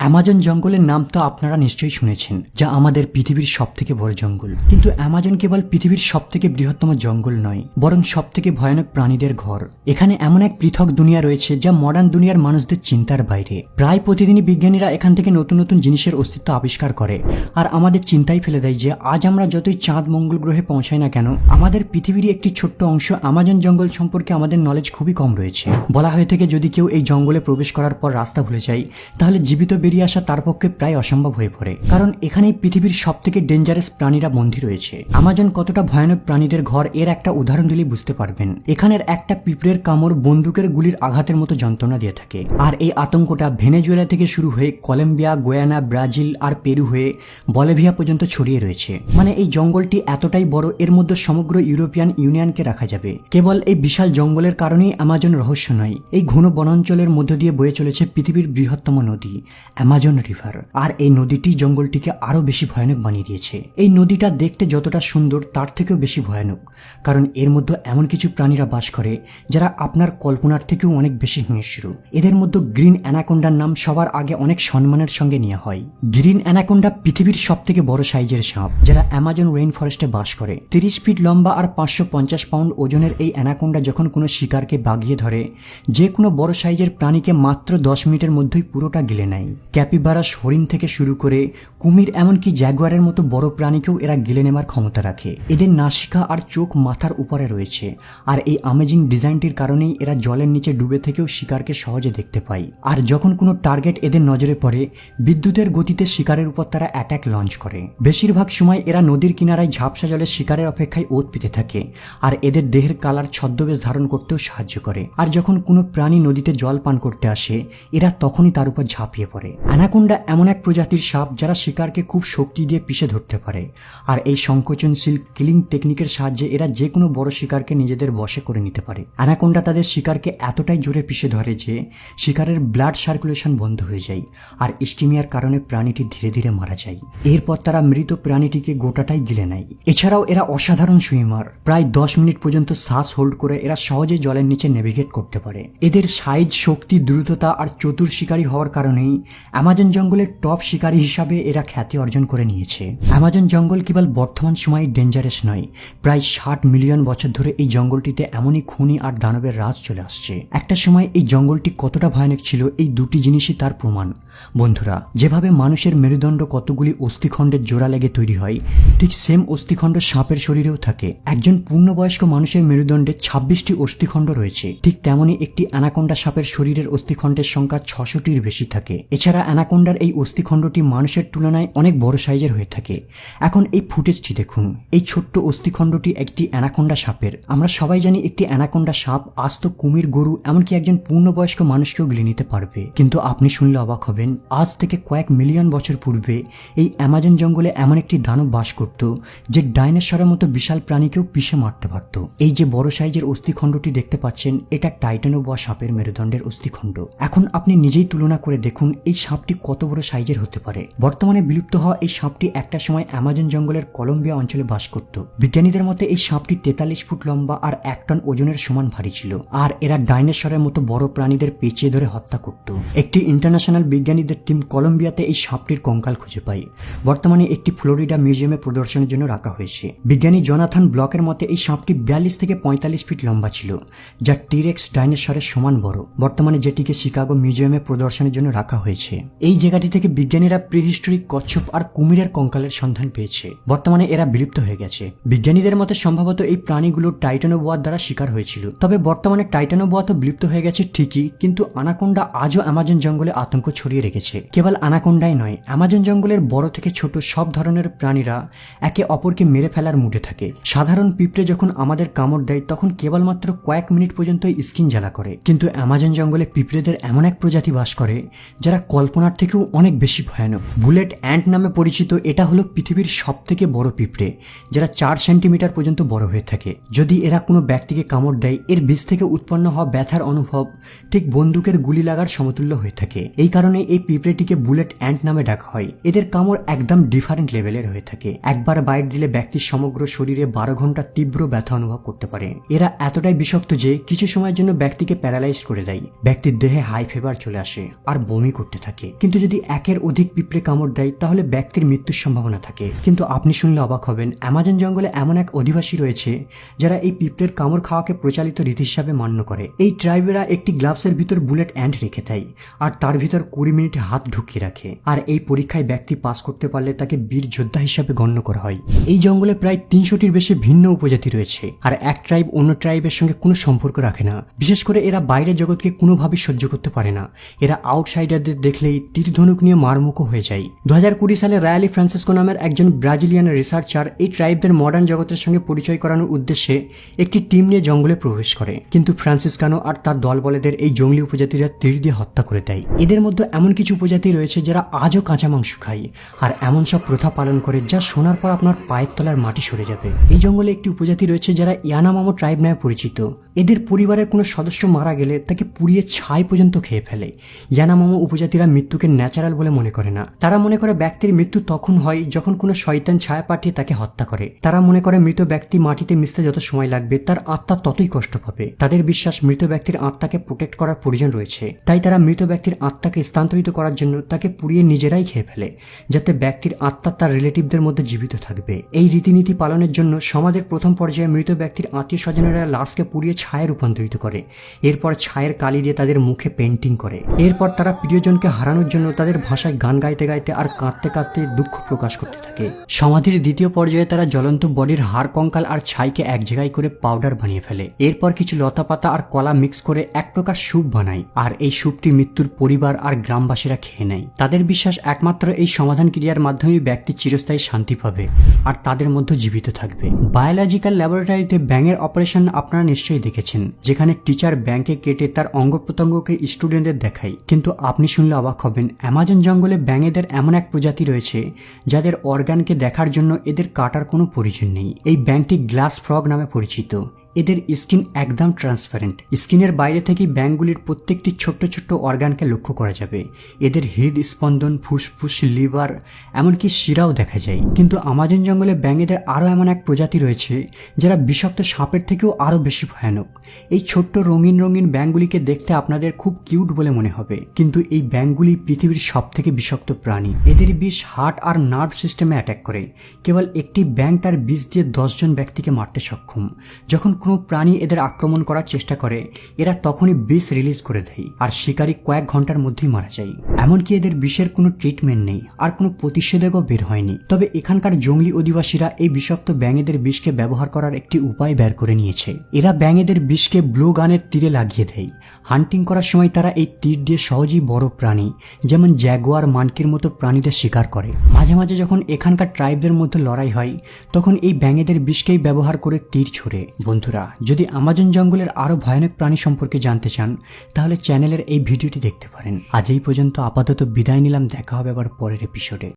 Amazon জঙ্গলের নাম তো আপনারা নিশ্চয়ই শুনেছেন, যা আমাদের পৃথিবীর সব থেকে বড় জঙ্গল। কিন্তু অ্যামাজন কেবল পৃথিবীর সব থেকে বৃহত্তম জঙ্গল নয়, বরং সব থেকে ভয়ানক প্রাণীদের ঘর। এখানে এমন এক পৃথক দুনিয়া রয়েছে, যা মডার্ন দুনিয়ার মানুষদের চিন্তার বাইরে। প্রায় প্রতিদিনই বিজ্ঞানীরা এখান থেকে নতুন নতুন জিনিসের অস্তিত্ব আবিষ্কার করে, আর আমাদের চিন্তায় ফেলে দেয় যে, আজ আমরা যতই চাঁদ মঙ্গল গ্রহে পৌঁছাই না কেন, আমাদের পৃথিবীরই একটি ছোট্ট অংশ আমাজন জঙ্গল সম্পর্কে আমাদের নলেজ খুবই কম রয়েছে। বলা হয়ে থেকে, যদি কেউ এই জঙ্গলে প্রবেশ করার পর রাস্তা ভুলে যায়, তাহলে জীবিত বেরিয়ে আসা তার পক্ষে প্রায় অসম্ভব হয়ে পড়ে। কারণ এখানেই পৃথিবীর সব থেকে ডেঞ্জারাস প্রাণীরা বন্দী রয়েছে। আমাজন কতটা ভয়ানক প্রাণীদের ঘর, এর একটা উদাহরণ দিলেই বুঝতে পারবেন। এখানের একটা পিঁপড়ের কামড় বন্দুকের গুলির আঘাতের মতো যন্ত্রণা দিয়ে থাকে। আর এই আতঙ্কটা ভেনেজুয়েলা থেকে শুরু হয়ে কলম্বিয়া, গোয়ানা, ব্রাজিল আর পেরু হয়ে বলেভিয়া পর্যন্ত ছড়িয়ে রয়েছে। মানে এই জঙ্গলটি এতটাই বড়, এর মধ্যে সমগ্র ইউরোপিয়ান ইউনিয়নকে রাখা যাবে। কেবল এই বিশাল জঙ্গলের কারণেই আমাজন রহস্য নয়, এই ঘন বনাঞ্চলের মধ্য দিয়ে বয়ে চলেছে পৃথিবীর বৃহত্তম নদী। অ্যামাজন রিভার আর এই নদীটি জঙ্গলটিকে আরও বেশি ভয়ানক বানিয়ে দিয়েছে। এই নদীটা দেখতে যতটা সুন্দর, তার থেকেও বেশি ভয়ানক, কারণ এর মধ্যে এমন কিছু প্রাণীরা বাস করে, যারা আপনার কল্পনার থেকেও অনেক বেশি হিংস্র। এদের মধ্যে গ্রিন অ্যানাকোন্ডার নাম সবার আগে অনেক সম্মানের সঙ্গে নেওয়া হয়। গ্রিন অ্যানাকোন্ডা পৃথিবীর সব থেকে বড় সাইজের সাপ, যারা অ্যামাজন রেইন ফরেস্টে বাস করে। তিরিশ ফিট লম্বা আর পাঁচশো পঞ্চাশ পাউন্ড ওজনের এই অ্যানাকোন্ডা যখন কোনো শিকারকে বাগিয়ে ধরে, যে কোনো বড় সাইজের প্রাণীকে মাত্র দশ মিনিটের মধ্যেই পুরোটা গিলে নেয়। ক্যাপিবারাস হরিণ থেকে শুরু করে কুমির এমনকি জ্যাগুয়ারের মতো বড় প্রাণীকেও এরা গিলে নেবার ক্ষমতা রাখে। এদের নাসিকা আর চোখ মাথার উপরে রয়েছে। আর এই আমেজিং ডিজাইনটির কারণেই এরা জলের নিচে ডুবে থেকেও শিকারকে সহজে দেখতে পায়। আর যখন কোনো টার্গেট এদের নজরে পড়ে, বিদ্যুতের গতিতে শিকারের উপর তারা অ্যাটাক লঞ্চ করে। বেশিরভাগ সময় এরা নদীর কিনারায় ঝাপসা জলে শিকারের অপেক্ষায় ওত পেতে থাকে। আর এদের দেহের কালার ছদ্মবেশ ধারণ করতেও সাহায্য করে। আর যখন কোনো প্রাণী নদীতে জল পান করতে আসে, এরা তখনই তার উপর ঝাঁপিয়ে পড়ে। অ্যানাকোন্ডা এমন এক প্রজাতির সাপ যারা শিকারকে খুব শক্তি দিয়ে পিষে ধরতে পারে। আর এই সংকোচনশীল কিলিং টেকনিকের সাহায্যে এরা যে কোনো বড় শিকারকে নিজেদের বশে করে নিতে পারে। অ্যানাকোন্ডা তাদের শিকারকে এতটাই জোরে পিষে ধরে যে শিকারের ব্লাড সার্কুলেশন বন্ধ হয়ে যায় আর স্টিমিয়ার কারণে প্রাণীটি ধীরে ধীরে মারা যায়। এরপর তারা মৃত প্রাণীটিকে গোটাটাই গিলে নেয়। এছাড়াও এরা অসাধারণ সুইমার। প্রায় দশ মিনিট পর্যন্ত শ্বাস হোল্ড করে এরা সহজে জলের নিচে নেভিগেট করতে পারে। এদের সাইজ, শক্তি, দ্রুততা আর চতুর শিকারী হওয়ার কারণেই অ্যামাজন জঙ্গলের টপ শিকারী হিসাবে এরা খ্যাতি অর্জন করে নিয়েছে। অ্যামাজন জঙ্গল কেবল বর্তমান সময়ে ডেঞ্জারাস নয়, প্রায় ষাট মিলিয়ন বছর ধরে এই জঙ্গলটিতে এমনই খুনি আর দানবের রাজ চলে আসছে। একটা সময় এই জঙ্গলটি কতটা ভয়ানক ছিল, এই দুটি জিনিসই তার প্রমাণ। বন্ধুরা, যেভাবে মানুষের মেরুদণ্ড কতগুলি অস্থিখণ্ডের জোড়া লেগে তৈরি হয়, ঠিক সেম অস্থিখণ্ড সাপের শরীরেও থাকে। একজন পূর্ণবয়স্ক মানুষের মেরুদণ্ডে ছাব্বিশটি অস্থিখণ্ড রয়েছে, ঠিক তেমনই একটি অ্যানাকোন্ডা সাপের শরীরের অস্থিখণ্ডের সংখ্যা ছশোটির বেশি থাকে। এছাড়া অ্যানাকোন্ডার এই অস্থিখণ্ডটি মানুষের তুলনায় অনেক বড় সাইজের হয়ে থাকে। এখন এই ফুটেজটি দেখুন। এই ছোট্ট অস্থিখণ্ডটি একটি অ্যানাকোন্ডা সাপের। আমরা সবাই জানি একটি অ্যানাকোন্ডা সাপ, আস্ত কুমির, গরু, এমনকি একজন পূর্ণবয়স্ক মানুষকেও গিলে নিতে পারবে। কিন্তু আপনি শুনলে অবাক হবেন আজ থেকে কয়েক মিলিয়ন বছর পূর্বে এই অ্যামাজন জঙ্গলে এমন একটি দানব বাস করত, যে ডাইনোসরের মতো বিশাল প্রাণীকেও পিষে মারতে পারত। এই যে বড় সাইজের অস্থিখণ্ডটি দেখতে পাচ্ছেন, এটা টাইটানোবোয়া সাপের মেরুদণ্ডের অস্থিখণ্ড। এখন আপনি নিজেই তুলনা করে দেখুন, এই সাপটি কত বড় সাইজের হতে পারে। বর্তমানে বিলুপ্ত হওয়া এই সাপটি একটা সময় অ্যামাজন জঙ্গলের কলম্বিয়া অঞ্চলে বাস করত। বিজ্ঞানীদের মতে এই সাপটি তেতাল্লিশ ফুট লম্বা আর এক টন ওজনের সমান ভারী ছিল। আর এরা ডাইনোসরের মতো বড় প্রাণীদের পেঁচিয়ে ধরে হত্যা করত। একটি ইন্টারন্যাশনাল বিজ্ঞানীদের টিম কলম্বিয়াতে এই সাপটির কঙ্কাল খুঁজে পায়। বর্তমানে একটি ফ্লোরিডা মিউজিয়ামে প্রদর্শনের জন্য রাখা হয়েছে। বিজ্ঞানী জনাথন ব্লকের মতে এই সাপটি বিয়াল্লিশ থেকে পঁয়তাল্লিশ ফিট লম্বা ছিল, যা টিরেক্স ডাইনোসরের সমান বড়। বর্তমানে যেটিকে শিকাগো মিউজিয়ামে প্রদর্শনের জন্য রাখা হয়েছে। এই জায়গাটি থেকে বিজ্ঞানীরা প্রিহিস্টোরিক কচ্ছপ আর কুমিরের কঙ্কালের সন্ধান পেয়েছে। বর্তমানে এরা বিলুপ্ত হয়ে গেছে। বিজ্ঞানীদের মতে সম্ভবত এই প্রাণীগুলো টাইটানোবোয়ার দ্বারা শিকার হয়েছিল। তবে বর্তমানে টাইটানোবোয়া তো বিলুপ্ত হয়ে গেছে ঠিকই, কিন্তু আনাকোন্ডা আজও অ্যামাজন জঙ্গলে আতঙ্ক ছড়িয়ে রেখেছে। কেবল আনাকোন্ডাই নয় অ্যামাজন জঙ্গলের বড় থেকে ছোট সব ধরনের প্রাণীরা একে অপরকে মেরে ফেলার মুডে থাকে। সাধারণ পিঁপড়ে যখন আমাদের কামড় দেয়, তখন কেবলমাত্র কয়েক মিনিট পর্যন্ত স্কিন জ্বালা করে। কিন্তু অ্যামাজন জঙ্গলে পিঁপড়েদের এমন এক প্রজাতি বাস করে, যারা কল্পনার থেকেও অনেক বেশি ভয়ানক। বুলেট অ্যান্ট নামে পরিচিত এটা হলো পৃথিবীর সব থেকে বড় পিঁপড়ে, যারা চার সেন্টিমিটার পর্যন্ত বড় হয়ে থাকে। যদি এরা কোনো ব্যক্তিকে কামড় দেয়, এর বীজ থেকে উৎপন্ন হওয়া ব্যথার অনুভব ঠিক বন্দুকের গুলি লাগার সমতুল্য হয়ে থাকে। এই কারণে এই পিঁপড়েটিকে বুলেট অ্যান্ট নামে ডাকা হয়। এদের কামড় একদম ডিফারেন্ট লেভেলের হয়ে থাকে। একবার বাইট দিলে ব্যক্তির সমগ্র শরীরে বারো ঘণ্টা তীব্র ব্যথা অনুভব করতে পারে। এরা এতটাই বিষাক্ত যে কিছু সময়ের জন্য ব্যক্তিকে প্যারালাইজ করে দেয়। ব্যক্তির দেহে হাই ফিভার চলে আসে আর বমি করতে থাকে। কিন্তু যদি একের অধিক পিঁপড়ে কামড় দেয়, তাহলে ব্যক্তির মৃত্যুর সম্ভাবনা থাকে। কিন্তু আপনি শুনলে অবাক হবেন, অ্যামাজন জঙ্গলে এমন এক অধিবাসী রয়েছে যারা এই পিঁপড়ের কামড় খাওয়াকে প্রচালিত রীতি হিসাবে মান্য করে। এই ট্রাইবেরা একটি গ্লাভসের ভিতর বুলেট অ্যান্ড রেখে দেয়, আর তার ভিতর কুড়ি মিনিট হাত ঢুকিয়ে রাখে। আর এই পরীক্ষায় ব্যক্তি পাস করতে পারলে তাকে বীর যোদ্ধা হিসাবে গণ্য করা হয়। এই জঙ্গলে প্রায় তিনশোটির বেশি ভিন্ন উপজাতি রয়েছে। আর এক ট্রাইব অন্য ট্রাইবের সঙ্গে কোনো সম্পর্ক রাখে না। বিশেষ করে এরা বাইরের জগৎকে কোনোভাবেই সহ্য করতে পারে না। এরা আউটসাইডারদের দেখলেই তীর ধনুক নিয়ে মারমুখো হয়ে যায়। দু হাজার কুড়ি সালে রায়ালি ফ্রান্সিসকো নামের একজন ব্রাজিলিয়ান রিসার্চার এই ট্রাইবদের মডার্ন জগতের সঙ্গে পরিচয় করানোর উদ্দেশ্যে একটি টিম নিয়ে জঙ্গলে প্রবেশ করে। কিন্তু ফ্রান্সিসকানো আর তার দলবলেদের এই জঙ্গলি উপজাতিরা তীর দিয়ে হত্যা করে দেয়। এদের মধ্যে এমন কিছু উপজাতি রয়েছে যারা আজও কাঁচা মাংস খায়। আর এমন সব প্রথা পালন করে যা শোনার পর আপনার পায়ের তলার মাটি সরে যাবে। এই জঙ্গলে একটি উপজাতি রয়েছে যারা ইয়ানামামো ট্রাইব নামে পরিচিত। এদের পরিবারের কোনো সদস্য মারা গেলে তাকে পুড়িয়ে ছাই পর্যন্ত খেয়ে ফেলে। ইয়ানামামো উপজাতিরা মৃত্যুকে ন্যাচারাল বলে মনে করে না। তারা মনে করে ব্যক্তির মৃত্যু তখন হয় যখন কোনো শয়তান ছায়া পাঠিয়ে তাকে হত্যা করে। তারা মনে করে মৃত ব্যক্তি মাটিতে মিশতে যত সময় লাগবে, তার আত্মা ততই কষ্ট পাবে। তাদের বিশ্বাস মৃত ব্যক্তির আত্মাকে প্রোটেক্ট করার প্রয়োজন রয়েছে। তাই তারা মৃত ব্যক্তির আত্মাকে স্থানান্তরিত করার জন্য তাকে পুড়িয়ে নিজেরাই খেয়ে ফেলে, যাতে ব্যক্তির আত্মা তার রিলেটিভদের মধ্যে জীবিত থাকবে। এই রীতিনীতি পালনের জন্য সমাজের প্রথম পর্যায়ে মৃত ব্যক্তির আত্মীয় স্বজনেরা লাশকে পুড়িয়ে ছায়ে রূপান্তরিত করে। এরপর ছায়ের কালি দিয়ে তাদের মুখে পেন্টিং করে। এরপর তারা প্রিয়জনকে হারানোর জন্য তাদের ভাষায় গান গাইতে গাইতে আর কাঁদতে কাঁদতে দুঃখ প্রকাশ করতে থাকে। সমাধির দ্বিতীয় পর্যায়ে তারা জ্বলন্ত বডির হাড়, কঙ্কাল আর ছাইকে এক জায়গায় করে পাউডার বানিয়ে ফেলে। এরপর কিছু লতা পাতা আর কলা মিক্স করে এক প্রকার স্যুপ বানায়। আর এই স্যুপটি মৃত্যুর পরিবার আর গ্রামবাসীরা খেয়ে নেয়। তাদের বিশ্বাস একমাত্র এই সমাধান ক্রিয়ার মাধ্যমে ব্যক্তি চিরস্থায়ী শান্তি পাবে আর তাদের মধ্যে জীবিত থাকবে। বায়োলজিক্যাল ল্যাবরেটরিতে ব্যাঙের অপারেশন আপনারা নিশ্চয়ই দেখেছেন, যেখানে টিচার ব্যাংকে কেটে তার অঙ্গ প্রত্যঙ্গকে স্টুডেন্টদের দেখায়। কিন্তু আপনি শুনলে অবাক হবেন, অ্যামাজন জঙ্গলে ব্যাঙেদের এমন এক প্রজাতি রয়েছে, যাদের অর্গানকে দেখার জন্য এদের কাটার কোনো প্রয়োজন নেই। এই ব্যাংকটি গ্লাস ফ্রগ নামে পরিচিত। এদের স্কিন একদম ট্রান্সপারেন্ট স্কিনের বাইরে থেকে ব্যাংকগুলির প্রত্যেকটি ছোট্ট ছোট্ট অর্গানকে লক্ষ্য করা যাবে। এদের হৃদ স্পন্দন, ফুসফুস, লিভার, এমনকি শিরাও দেখা যায়। কিন্তু আমাজন জঙ্গলে ব্যাঙেদের আরও এমন এক প্রজাতি রয়েছে, যারা বিষাক্ত সাপের থেকেও আরও বেশি ভয়ানক। এই ছোট্ট রঙিন রঙিন ব্যাঙগুলিকে দেখতে আপনাদের খুব কিউট বলে মনে হবে। কিন্তু এই ব্যাঙগুলি পৃথিবীর সব থেকে বিষাক্ত প্রাণী। এদের বিষ হার্ট আর নার্ভ সিস্টেমে অ্যাটাক করে। কেবল একটি ব্যাঙ তার বিষ দিয়ে দশজন ব্যক্তিকে মারতে সক্ষম। যখন কোনো প্রাণী এদের আক্রমণ করার চেষ্টা করে, এরা তখনই বিষ রিলিজ করে দেয় আর শিকারী কয়েক ঘণ্টার মধ্যেই মারা যায়। এমনকি এদের বিষের কোনো ট্রিটমেন্ট নেই আর কোনো প্রতিষেধকও বের হয়নি। তবে এখানকার জঙ্গলি অধিবাসীরা এই বিষাক্ত ব্যাঙেদের বিষকে ব্যবহার করার একটি উপায় বের করে নিয়েছে। এরা ব্যাঙেদের বিষকে ব্লো গানের তীরে লাগিয়ে দেয়। হান্টিং করার সময় তারা এই তীর দিয়ে সহজেই বড় প্রাণী, যেমন জ্যাগুয়ার মানকির মতো প্রাণীদের শিকার করে। মাঝে মাঝে যখন এখানকার ট্রাইবদের মধ্যে লড়াই হয়, তখন এই ব্যাঙেদের বিষকেই ব্যবহার করে তীর ছোড়ে। বন্ধুরা, যদি আমাজন জঙ্গলের আরও ভয়ানক প্রাণী সম্পর্কে জানতে চান, তাহলে চ্যানেলের এই ভিডিওটি দেখতে পারেন। আজ এই পর্যন্ত আপাতত বিদায় নিলাম, দেখা হবে আবার পরের এপিসোডে